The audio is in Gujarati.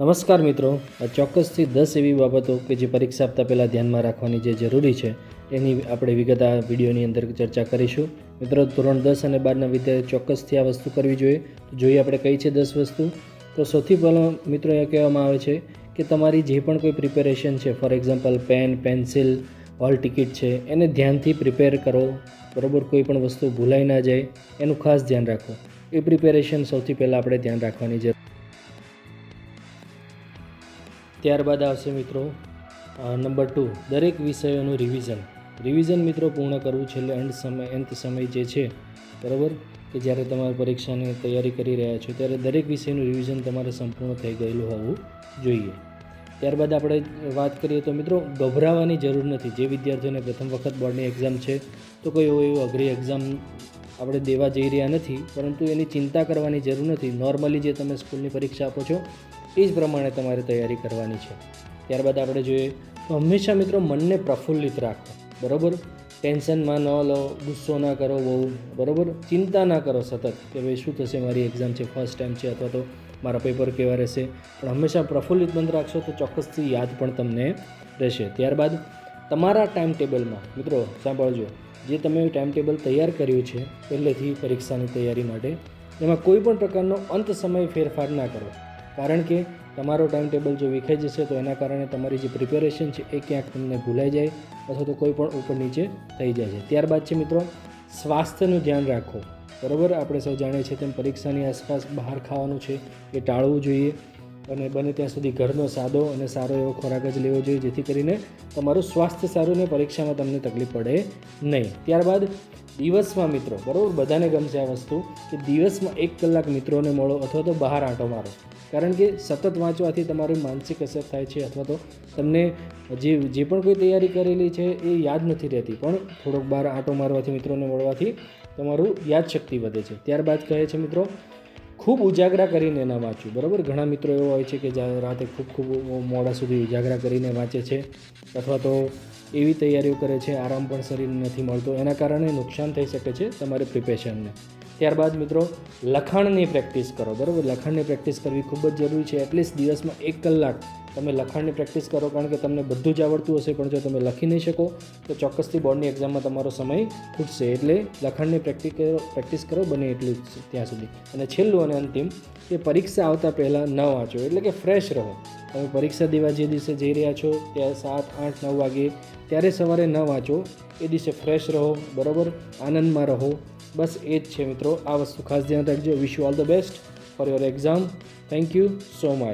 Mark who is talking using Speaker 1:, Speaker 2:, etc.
Speaker 1: નમસ્કાર મિત્રો, આ ચોક્કસથી દસ એવી બાબતો કે જે પરીક્ષા આપતા પહેલાં ધ્યાનમાં રાખવાની જે જરૂરી છે, એની આપણે વિગત આ વિડીયોની અંદર ચર્ચા કરીશું. મિત્રો, ધોરણ દસ અને બારના વિદ્યાર્થી ચોક્કસથી આ વસ્તુ કરવી જોઈએ. જોઈએ આપણે કઈ છે દસ વસ્તુ. તો સૌથી પહેલાં મિત્રો એ કહેવામાં આવે છે કે તમારી જે પણ કોઈ પ્રિપેરેશન છે for example pen pencil hall ticket છે, એને ધ્યાનથી પ્રિપેર કરો. બરાબર, કોઈ પણ વસ્તુ ભૂલાઈ ના જાય, એનું ખાસ ધ્યાન રાખો. એ પ્રિપેરેશન સૌથી પહેલાં આપણે ધ્યાન રાખવાની જરૂર ત્યારબાદ આવશે મિત્રો નંબર ટુ, દરેક વિષયોનું રિવિઝન રિવિઝન મિત્રો પૂર્ણ કરવું છેલ્લે અંત સમય અંત સમય જે છે, બરાબર? કે જ્યારે તમારે પરીક્ષાની તૈયારી કરી રહ્યા છો, ત્યારે દરેક વિષયનું રિવિઝન તમારે સંપૂર્ણ થઈ ગયેલું હોવું જોઈએ. ત્યારબાદ આપણે વાત કરીએ તો મિત્રો, ગભરાવાની જરૂર નથી. જે વિદ્યાર્થીઓને પ્રથમ વખત બોર્ડની એક્ઝામ છે, તો કોઈ એવું એવું અઘરી એક્ઝામ આપણે દેવા જઈ રહ્યા નથી, પરંતુ એની ચિંતા કરવાની જરૂર નથી. નોર્મલી જે તમે સ્કૂલની પરીક્ષા આપો છો એ જ પ્રમાણે તમારે તૈયારી કરવાની છે. ત્યારબાદ આપણે જોઈએ, તો હંમેશા મિત્રો મનને પ્રફુલ્લિત રાખો, બરાબર? ટેન્શનમાં ન લો, ગુસ્સો ના કરો બહુ, બરાબર? ચિંતા ના કરો સતત કે ભાઈ શું થશે, મારી એક્ઝામ છે ફર્સ્ટ ટાઈમ છે અથવા તો મારા પેપર કેવા રહેશે? પણ હંમેશા પ્રફુલ્લિત બંધ રાખશો તો ચોક્કસથી યાદ પણ તમને રહેશે. ત્યારબાદ તમારા ટાઈમ ટેબલમાં મિત્રો, સાંભળજો, જે તમે ટાઈમ ટેબલ તૈયાર કર્યું છે, પહેલેથી પરીક્ષાની તૈયારી માટે, એમાં કોઈ પણ પ્રકારનો અંત સમય ફેરફાર ના કરો. કારણ કે તમારો ટાઈમ ટેબલ જો વિખાઈ જશે તો એના કારણે તમારી જે પ્રિપેરેશન છે એ ક્યાંક તમને ભૂલાઈ જાય અથવા તો કોઈ પણ ઉપર નીચે થઈ જાય છે. ત્યારબાદ છે મિત્રો, સ્વાસ્થ્યનું ધ્યાન રાખો. બરાબર? આપણે સૌ જાણીએ છીએ તેમ પરીક્ષાની આસપાસ બહાર ખાવાનું છે એ ટાળવું જોઈએ અને બને ત્યાં સુધી ઘરનો સાદો અને સારો એવો ખોરાક જ લેવો જોઈએ જેથી કરીને તમારું સ્વાસ્થ્ય સારું ને પરીક્ષામાં તમને તકલીફ પડે નહીં. ત્યારબાદ દિવસમાં મિત્રો, બરાબર? બધાને ગમશે આ વસ્તુ કે દિવસમાં એક કલાક મિત્રોને મળો અથવા તો બહાર આંટો મારો. કારણ કે સતત વાંચવાથી તમારી માનસિક અસર થાય છે અથવા તો તમને જે જે પણ કોઈ તૈયારી કરેલી છે એ યાદ નથી રહેતી. પણ થોડોક બહાર આંટો મારવાથી, મિત્રોને મળવાથી તમારું યાદશક્તિ વધે છે. ત્યારબાદ કહે છે મિત્રો ખૂબ ઉજાગરા કરીને એના વાંચ્યું. બરાબર? ઘણા મિત્રો એવો હોય છે કે રાતે ખૂબ ખૂબ મોડા સુધી ઉજાગરા કરીને વાંચે છે અથવા તો એવી તૈયારીઓ કરે છે, આરામ પણ શરીરને નથી મળતો. એના કારણે નુકસાન થઈ શકે છે તમારે પ્રિપેશનને. ત્યારબાદ મિત્રો, લખાણની પ્રેક્ટિસ કરો. બરાબર? લખાણની પ્રેક્ટિસ કરવી ખૂબ જ જરૂરી છે. એટલીસ્ટ દિવસમાં એક કલાક તમે લખાણની પ્રેક્ટિસ કરો, કારણ કે તમને બધું જ આવડતું હશે, પણ જો તમે લખી નહીં શકો, તો ચોક્કસથી બોર્ડની એક્ઝામમાં તમારો સમય ખૂટશે. એટલે લખાણની પ્રેક્ટિસ કરો પ્રેક્ટિસ કરો, બને એટલું જ ત્યાં સુધી. અને છેલ્લું અને અંતિમ, કે પરીક્ષા આવતા પહેલાં ન વાંચો, એટલે કે ફ્રેશ રહો. તમે પરીક્ષા દેવા જે દિવસે જઈ રહ્યા છો, ત્યાં સાત, આઠ, નવ વાગે, ત્યારે સવારે ન વાંચો, એ દિવસે ફ્રેશ રહો, બરાબર? આનંદમાં રહો. બસ એ જ છે મિત્રો, આ વસ્તુ ખાસ ધ્યાન રાખજો. Wish you all the best for your exam thank you so much